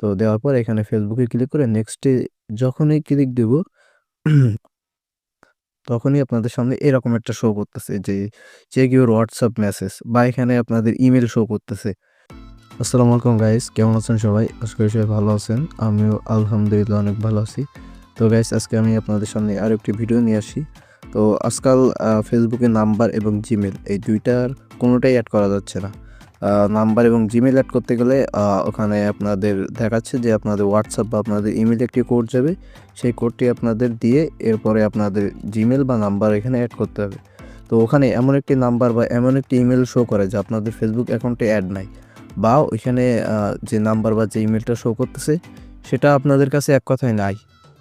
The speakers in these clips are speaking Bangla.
তো দেওয়ার পর এখানে ফেসবুকে ক্লিক করে নেক্সটে যখনই ক্লিক দেব, তখনই আপনাদের সামনে এরকম একটা শো করতেছে যে চেক ইউর হোয়াটসঅ্যাপ মেসেজ বা এখানে আপনাদের ইমেল শো করতেছে। আসসালামু আলাইকুম গাইস কেমন আছেন সবাই? আশা করি সবাই ভালো আছেন। আমিও আলহামদুলিল্লাহ অনেক ভালো আছি। তো গাইস আজকে আমি আপনাদের সামনে আরও একটি ভিডিও নিয়ে আসি। তো আজকাল ফেসবুকে নাম্বার এবং জিমেল এই দুইটার কোনোটাই অ্যাড করা যাচ্ছে না। নাম্বার এবং জিমেল অ্যাড করতে গেলে ওখানে আপনাদের দেখাচ্ছে যে আপনাদের হোয়াটসঅ্যাপ বা আপনাদের ইমেল একটি কোড যাবে। সেই কোডটি আপনাদের দিয়ে এরপরে আপনাদের জিমেল বা নাম্বার এখানে অ্যাড করতে হবে। তো ওখানে এমন একটি নাম্বার বা এমন একটি ইমেল শো করে যে আপনাদের ফেসবুক অ্যাকাউন্টে অ্যাড নাই। বা ওইখানে যে নাম্বার বা যে ইমেলটা শো করতেছে, সেটা আপনাদের কাছে এক কথায় নাই।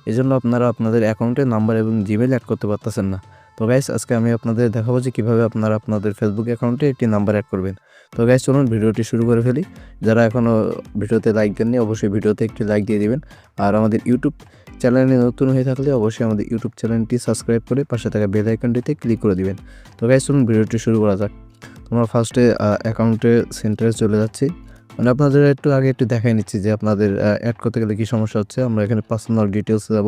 এজন্য আপনারা আপনাদের অ্যাকাউন্টে নাম্বার এবং জিমেল অ্যাড করতে পারতেছেন না। তো গাইস আজকে আমি আপনাদের দেখাবো যে কীভাবে আপনারা আপনাদের ফেসবুক অ্যাকাউন্টে একটি নাম্বার অ্যাড করবেন। তো গাইস চলুন ভিডিওটি শুরু করে ফেলি। যারা এখনও ভিডিওতে লাইক দেননি, অবশ্যই ভিডিওতে একটি লাইক দিয়ে দিবেন। আর আমাদের ইউটিউব চ্যানেলে নতুন হয়ে থাকলে অবশ্যই আমাদের ইউটিউব চ্যানেলটি সাবস্ক্রাইব করে পাশে থাকা বেল আইকনটিতে ক্লিক করে দিবেন। তো গাইস চলুন ভিডিওটি শুরু করা যাক। তোমরা ফার্স্টে অ্যাকাউন্টে সেন্টারে চলে যাচ্ছি। মানে আপনাদের একটু আগে একটু দেখাই নিচ্ছি যে আপনাদের অ্যাড করতে গেলে কী সমস্যা হচ্ছে। আমরা এখানে পার্সোনাল ডিটেলসে যাব।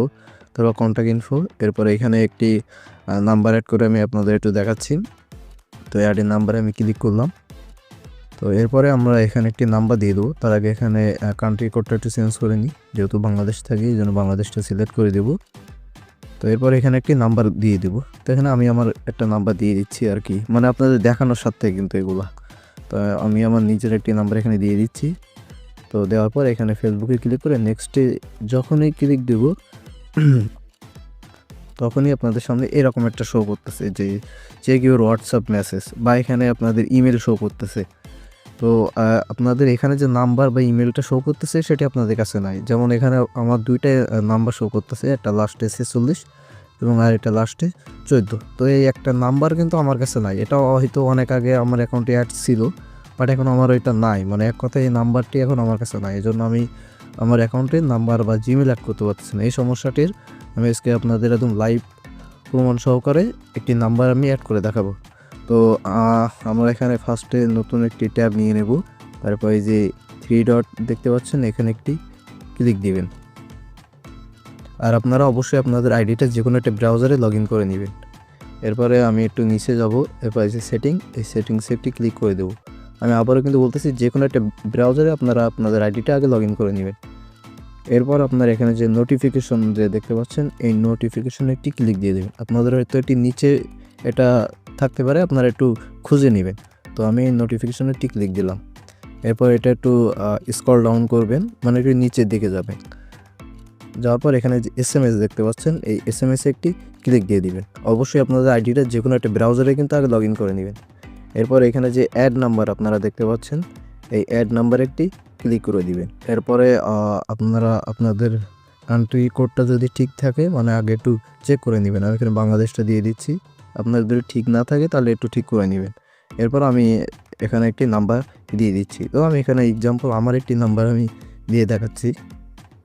তারপর কন্ট্যাক্ট ইনফো এরপরে এখানে একটি নাম্বার অ্যাড করে আমি আপনাদের একটু দেখাচ্ছি। তো অ্যাডের নাম্বারে আমি ক্লিক করলাম। তো এরপরে আমরা এখানে একটি নাম্বার দিয়ে দেবো। তার আগে এখানে কান্ট্রি কোডটা একটু চেঞ্জ করে নিই। যেহেতু বাংলাদেশ থাকি, এই জন্য বাংলাদেশটা সিলেক্ট করে দেবো। তো এরপর এখানে একটি নাম্বার দিয়ে দেবো। তো এখানে আমি আমার একটা নাম্বার দিয়ে দিচ্ছি আর কি। মানে আপনাদের দেখানোর সাথে কিন্তু এগুলো। তো আমি আমার নিজের একটি নাম্বার এখানে দিয়ে দিচ্ছি। তো দেওয়ার পর এখানে ফেসবুকে ক্লিক করে নেক্সটে যখনই ক্লিক দেব তখনই আপনাদের সামনে এরকম একটা শো করতেছে, যে চেক ইউর হোয়াটসঅ্যাপ মেসেজ বা এখানে আপনাদের ইমেল শো করতেছে। তো আপনাদের এখানে যে নাম্বার বা ইমেলটা শো করতেছে সেটি আপনাদের কাছে নাই। যেমন এখানে আমার দুইটাই নাম্বার শো করতেছে, একটা লাস্টে ছেচল্লিশ এবং আর একটা লাস্টে চোদ্দ। তো এই একটা নাম্বার কিন্তু আমার কাছে নাই। এটা হয়তো অনেক আগে আমার অ্যাকাউন্টে অ্যাড ছিল বাট এখন আমার ওইটা নাই। মানে এক কথায় এই নাম্বারটি এখন আমার কাছে নাই। এই জন্য আমি আমার অ্যাকাউন্টে নাম্বার বা জিমেল অ্যাড করতে পারতেছি না এই সমস্যাটির আমি আজকে আপনাদের একদম লাইভ প্রমাণ সহকারে একটি নাম্বার আমি অ্যাড করে দেখাবো। তো আমরা এখানে ফার্স্টে নতুন একটি ট্যাব নিয়ে নেব। তারপর যে থ্রি ডট দেখতে পাচ্ছেন, এখানে একটি ক্লিক দিবেন। আর আপনারা অবশ্যই আপনাদের আইডিটা যে কোনো একটা ব্রাউজারে লগ করে নেবেন। এরপরে আমি একটু নিচে যাব, এরপর যে সেটিং এই সেটিংসে একটি ক্লিক করে দেবো। আমি আবারও কিন্তু বলতেছি যে কোনো একটা ব্রাউজারে আপনারা আপনাদের আইডিটা আগে লগ করে নেবেন। এরপর আপনার এখানে যে নোটিফিকেশন যে দেখতে পাচ্ছেন, এই নোটিফিকেশনে একটি ক্লিক দিয়ে দেবেন। আপনাদের হয়তো এটি নিচে এটা থাকতে পারে, আপনারা একটু খুঁজে নেবেন। তো আমি এই নোটিফিকেশনে একটি ক্লিক দিলাম। এরপর এটা একটু স্কল ডাউন করবেন মানে একটু নিচের দিকে যাবেন। যাওয়ার পর এখানে যে এস এম এস দেখতে পাচ্ছেন, এই এস এম এসে একটি ক্লিক দিয়ে দিবেন। অবশ্যই আপনাদের আইডিটা যে কোনো একটা ব্রাউজারে কিন্তু আগে লগ ইন করে নেবেন। এরপর এখানে যে অ্যাড নাম্বার আপনারা দেখতে পাচ্ছেন, এই অ্যাড নাম্বার একটি ক্লিক করে দিবেন। এরপরে আপনারা আপনাদের কান্ট্রি কোডটা যদি ঠিক থাকে মানে আগে একটু চেক করে নেবেন। আমি এখানে বাংলাদেশটা দিয়ে দিচ্ছি। আপনার যদি ঠিক না থাকে, তাহলে একটু ঠিক করে নেবেন। এরপর আমি এখানে একটি নাম্বার দিয়ে দিচ্ছি। তো আমি এখানে এক্সাম্পল আমার একটি নাম্বার আমি দিয়ে দেখাচ্ছি।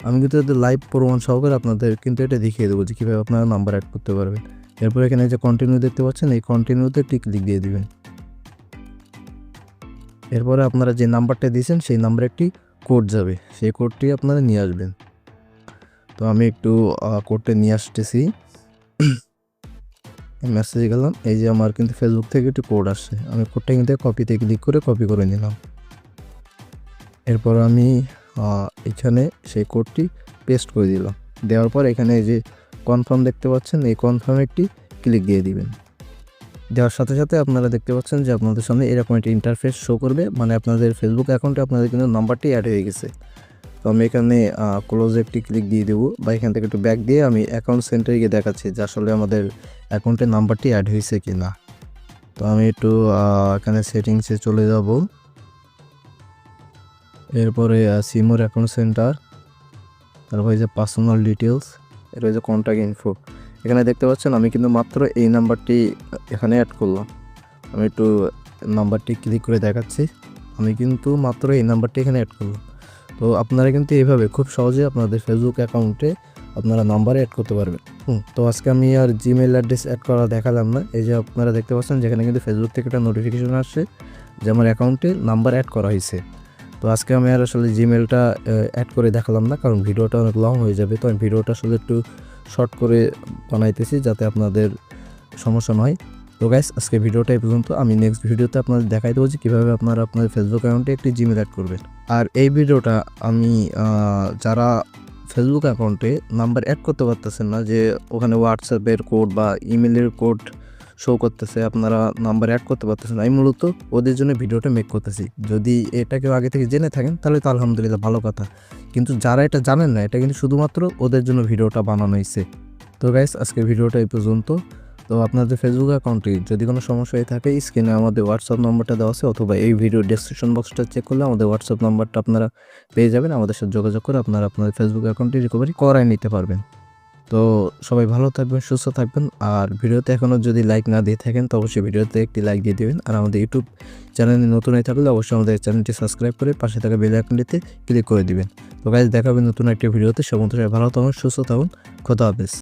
আমি কিন্তু এদের লাইভ প্রমাণ সহকারে আপনাদের কিন্তু এটা দেখিয়ে দেবো যে কীভাবে আপনারা নাম্বার অ্যাড করতে পারবেন। এরপর এখানে যে কন্টিনিউ দেখতে পাচ্ছেন, এই কন্টিনিউতে একটি ক্লিক দিয়ে দিবেন। এরপরে আপনারা যে নাম্বারটা দিয়েছেন, সেই নাম্বারে একটি কোড যাবে। সেই কোডটি আপনারা নিয়ে আসবেন। তো আমি একটু কোডটা নিয়ে আসতেছি। মেসেজ গেলাম, এই যে আমার কিন্তু ফেসবুক থেকে একটি কোড আসছে। আমি কোডটা কিন্তু কপিতে ক্লিক করে কপি করে নিলাম। এরপর আমি এখানে সেই কোডটি পেস্ট করে দিলাম। দেওয়ার পর এখানে যে কনফার্ম দেখতে পাচ্ছেন, এই কনফার্ম একটি ক্লিক দিয়ে দিবেন। দেওয়ার সাথে সাথে আপনারা দেখতে পাচ্ছেন যে আপনাদের সামনে এরকম একটি ইন্টারফেস শো করবে। মানে আপনাদের ফেসবুক অ্যাকাউন্টে আপনাদের কিন্তু নাম্বারটি অ্যাড হয়ে গেছে। তো আমি এখানে ক্লোজ একটি ক্লিক দিয়ে দেবো বা এখান থেকে একটু ব্যাক দিয়ে আমি অ্যাকাউন্ট সেন্টারে গিয়ে দেখাচ্ছি যে আসলে আমাদের অ্যাকাউন্টের নাম্বারটি অ্যাড হয়েছে কি না তো আমি একটু এখানে সেটিংসে চলে যাব। এরপরে সিমোর অ্যাকাউন্ট সেন্টার তারপর যে পার্সোনাল ডিটেলস এর যে কন্ট্যাক্ট ইনফো এখানে দেখতে পাচ্ছেন আমি কিন্তু মাত্র এই নাম্বারটি এখানে অ্যাড করলাম। আমি একটু নাম্বারটি ক্লিক করে দেখাচ্ছি। আমি কিন্তু মাত্র এই নাম্বারটি এখানে অ্যাড করলাম। তো আপনারা কিন্তু এইভাবে খুব সহজে আপনাদের ফেসবুক অ্যাকাউন্টে আপনারা নাম্বার অ্যাড করতে পারবেন। হুম, তো আজকে আমি আর জিমেল অ্যাড্রেস অ্যাড করা দেখালাম না। এই যে আপনারা দেখতে পাচ্ছেন যেখানে কিন্তু ফেসবুক থেকে একটা নোটিফিকেশন আসছে যে আমার অ্যাকাউন্টে নাম্বার অ্যাড করা হয়েছে। তো আজকে আমি আর আসলে জিমেলটা অ্যাড করে দেখালাম না, কারণ ভিডিওটা অনেক লং হয়ে যাবে। তো আমি ভিডিওটা আসলে একটু শর্ট করে বানাইতেছি যাতে আপনাদের সমস্যা নয় তো গাইস আজকে ভিডিওটা এই পর্যন্ত। আমি নেক্সট ভিডিওতে আপনাদের দেখাই দেবো যে কীভাবে আপনারা আপনাদের ফেসবুক অ্যাকাউন্টে একটি জিমেল অ্যাড করবেন। আর এই ভিডিওটা আমি যারা ফেসবুক অ্যাকাউন্টে নাম্বার অ্যাড করতে পারতেছেন না, যে ওখানে হোয়াটসঅ্যাপের কোড বা ইমেলের কোড শো করতেছে, আপনারা নাম্বার অ্যাড করতে পারতেছেন। আমি মূলত ওদের জন্য ভিডিওটা মেক করতেছি। যদি এটা কেউ আগে থেকে জেনে থাকেন, তাহলে তো আলহামদুলিল্লাহ ভালো কথা। কিন্তু যারা এটা জানেন না, এটা কিন্তু শুধুমাত্র ওদের জন্য ভিডিওটা বানানো হয়েছে তো গাইস আজকে ভিডিওটা এই পর্যন্ত। তো আপনাদের ফেসবুক অ্যাকাউন্টে যদি কোনো সমস্যা হয়ে থাকে স্ক্রিনে আমাদের হোয়াটসঅ্যাপ নম্বরটা দেওয়া আছে, অথবা এই ভিডিও ডেসক্রিপশন বক্সটা চেক করলে আমাদের হোয়াটসঅ্যাপ নম্বরটা আপনারা পেয়ে যাবেন। আমাদের সাথে যোগাযোগ করে আপনারা আপনাদের ফেসবুক অ্যাকাউন্টটি রিকভারি করাই নিতে পারবেন। তো সবাই ভালো থাকবেন, সুস্থ থাকবেন। আর ভিডিওতে এখনও যদি লাইক না দিয়ে থাকেন, তো অবশ্যই ভিডিওতে একটি লাইক দিয়ে দেবেন। আর আমাদের ইউটিউব চ্যানেলে নতুন হয়ে থাকলে অবশ্যই আমাদের চ্যানেলটি সাবস্ক্রাইব করে পাশে থাকা বেল আইকনটিতে ক্লিক করে দিবেন। তো গাইজ দেখাবেন নতুন একটি ভিডিওতে। সবাই ভালো থাকুন, সুস্থ থাকুন। খোদা হাফেজ।